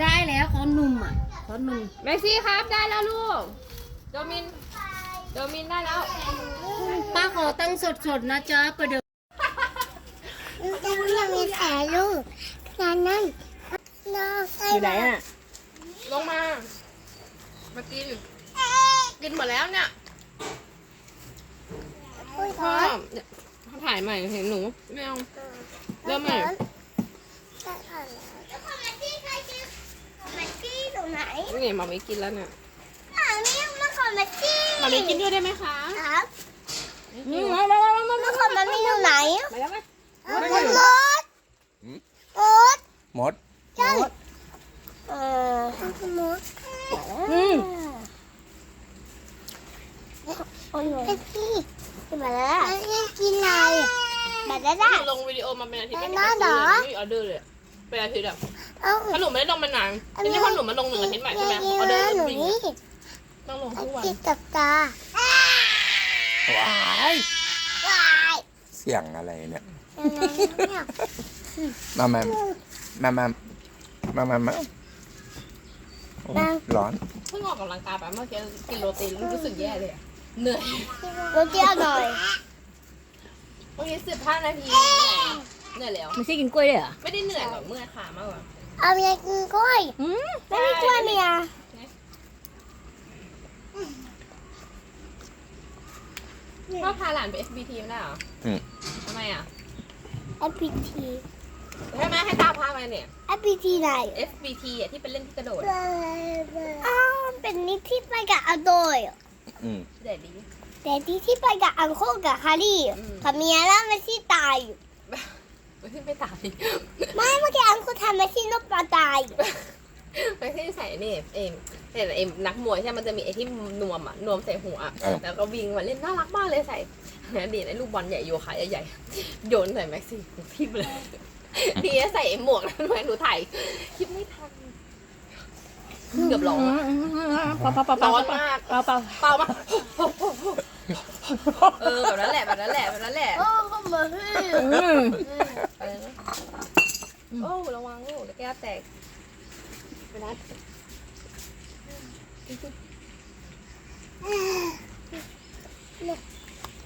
ได้แล้วขอหนุ่มอะขอหนุ่มแม็กซี่ครับได้แล้วลูก โดมิน โดมินได้แล้ว ป้าขอตั้งสดๆนะจ๊ะประเดิมจะยังมีแผลลูกงานนั้นน้องใส่อยู่ไหนอะ ลงมา มากิน กินหมดแล้วเนี่ยอุ้ยพ่อร้อนเนี่ยเขาถ่ายใหม่เห็นหนูไม่เอาเริ่มใหม่ จะผ่านแล้วแล้วมาที่ใครกินมาที่ตรงไห นนี่มาไม่กินแล้วเนี่ยอ่านี่มาขอมาที่มาไม่กินด้วยได้ไหมคะ ครับนี่มามามามามาขอมาที่ตรงไหนมาแล้วไหมเอาหมดหมดหืมหมดหมดจังเออหมดอืมโอ้ยมาที่มาแล้วกินอะไรมาได้ได้ลงวิดีโอมาเป็นอาทิตย์แม่ไม่น่าเห็นเหรอไม่มีออเดอร์เลยเป็นอาทิตย์อะ เอ้าถ้าหนูไม่ได้ลงมานานทีนี้พอหนูมาลงหนึ่งอาทิตย์ใหม่ใช่ไหมออเดอร์หนูเริ่มวิ่งนี่ต้องลงทุกวันกินกับตาว้ายว้ายเสียงอะไรเนี่ยยังไงเนี่ยมามามามามามามาโอ้ร้อนเพิ่งออกกำลังกายไปเมื่อกี้กินโรตีแล้วรู้สึกแย่เลยอะเหนื่อยรสเจียวหน่อยเมื่อกี้สิบห้านาทีเหนื่อยแล้วไม่ใช่กินกล้วยเลยเหรอไม่ได้เหนื่อยหรอกเมื่อยขามากกว่า เอาเมียกินกล้วยอืมไม่มีกล้วยเมียพ่อพาหลานไป FBT ไม่ได้เหรออืม ทำไมอะแอปพีทีใช่ไหมให้ตาพาไปเนี่ย แอปพีทีไหน FBT อะที่เป็นเล่นที่กระโดดอ้าวเป็นนิดที่ไปกับอาโดยอืม เด็ดดี แต่ที่ที่ไปกับอังโคกับคารี่อืม กับเมียแล้วไม่ที่ตายอยู่ ไม่ขึ้นไปตายไม่เมื่อกี้อังโคทำไม่ที่นกปลาตายอยู่ไปที่ใส่นี่เอ็มเห็นเอ็มนักมวยใช่ไหมมันจะมีไอ้ที่นวมอะนวมใส่หัวอะเออแล้วก็วิ่งมาเล่นน่ารักมากเลยใส่เนี่ยดีไอ้ลูกบอลใหญ่โยคะใหญ่ๆโยนใส่แม็กซี่ทิ่มเลยพี่ใส่ไอ้หมวกนั้นไว้หนูถ่ายคลิปไม่ทันเกือบร้องอะเปล่าเปล่าเปล่าเปล่าร้อนมากเปล่าเปล่าเปล่ามาเออแบบนั้นแหละแบบนั้นแหละแบบนั้นแหละ โอ้ก็เหมือน อืม เออ โอ้ระวังลูกเดี๋ยวแก้วแตกไปนัด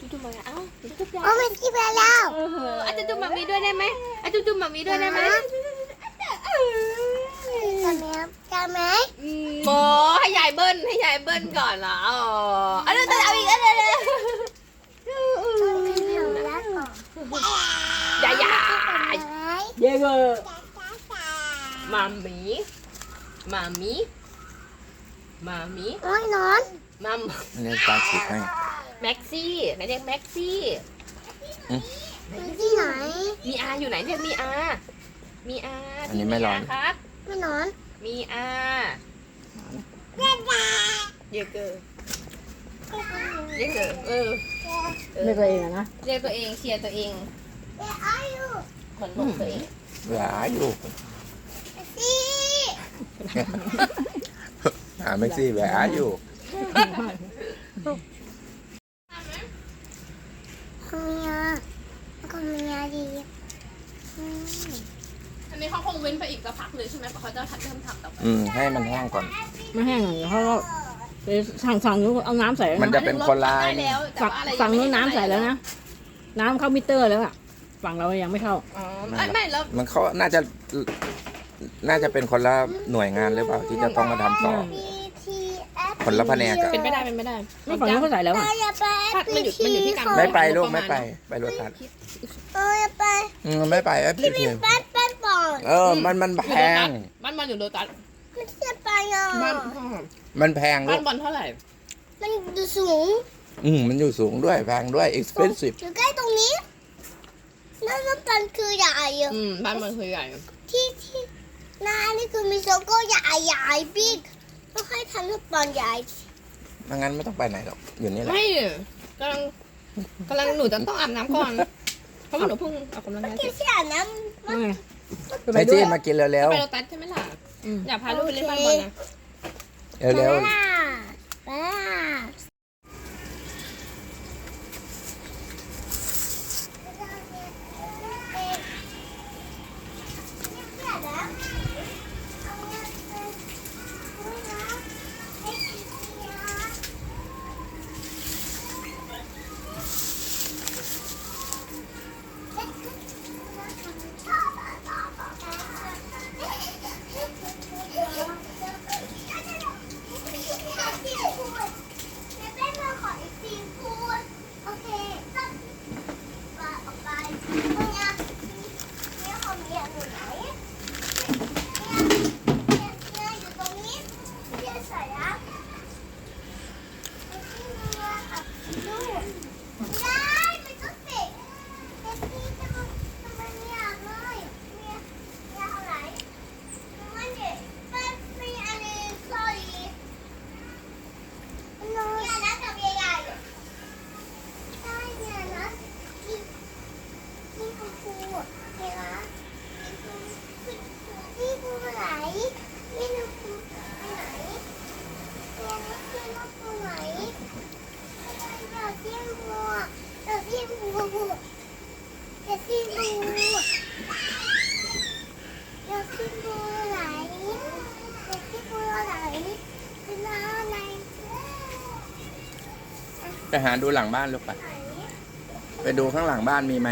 จุ๊บๆมาเอ้าจุ๊บๆยาโอ้ไม่ที่ไปแล้วเออเอออาจจะจุ๊บมามีด้วยได้ไหมอาจจะจุ๊บมามีด้วยได้ไหมจะไหมจะไหมโมให้ยายเบิ้ลให้ยายเบิ้ลก่อนเหรออ๋ออันนี้เอาอีกอันนี้ แล้วก่อน ยายา เย้เกอร์มามีมามีมามีโอ้ยนอน มัมเรียกตาฉีกให้แม็กซี่ไหนเรียกแม็กซี่ที่ไหน มีอาอยู่ไหนเรียกมีอา มีอาอันนี้ไม่ร้อน ครับ ไม่นอน มีอาเยเกอร์เยเกอร์เออเออเรียกตัวเองอะนะ เรียกตัวเองเชียร์ตัวเองอายุ เหมือนบอกตัวเองหลาอยู่สี่หาแม็กซี่แหวะอยู่เมียก็เมียดีอืมอันนี้เขาคงเว้นไปอีกสักพักเลยใช่ไหมเพราะเขาจะเริ่มทำต่อไปอืมให้มันแห้งก่อน ไม่แห้งหรอกเขาก็ไปสั่งสั่งนู้นเอาน้ำใส่แล้วมันนะจะเป็นคนละได้แล้วแต่สั่งว่าอะไรสั่งยันู้นไม่น้ำใส่แล้วนะ น้ำเข้ามิเตอร์แล้วอะ ฝั่งเรายังไม่เข้า อ๋อไม่ไม่แล้วมันเขาน่าจะ น่าจะเป็นคนละหน่วยงานหรือเปล่าที่จะต้องมาทำต่อ BTS คนละแผนกอะ เป็นไม่ได้เป็นไม่ได้ไม่ฝั่งนู้นเขาใส่แล้วอะเราอย่าไปมันอยู่มันอยู่ที่การ ไม่ไปลูกไม่ไป ไปรถทัดเราอย่าไปอืมไม่ไปแอปพลิเคชันแป๊ดแป๊ดบอลเออ มันมันแพง บ้านบอลอยู่โดตัสไม่ใช่ไปอะบ้านมันแพงลูบ้านกบอลเท่าไหร่ มันดูสูงอืมมันอยู่สูงด้วยแพงด้วย expensive อยู่ใกล้ตรงนี้ นั่นน้ำตาลคือใหญ่อะอืมบ้านบอลคือใหญ่ที่ที่หน้านี่คือมีโซโก้ใหญ่ใหญ่บิ๊กต้องให้ทำน้ำตาลใหญ่ไม่งั้นไม่ต้องไปไหนหรอก อยู่นี่แหละ ไม่กำลังกำลังหนูจะต้องอาบน้ำก่อน เพราะว่าหนูเพิ่งออกกำลังกายเสแค่ร็จเสียน้นั่นไงไอจี้มากินเร็วไปโดตัสใช่ไหมล่ะ อืมอยากพาลูกไปเล่นบ้านบอลนะๆำเร็วป้า ไปหาดูหลังบ้านลูกไป ไปดูข้างหลังบ้านมีไหม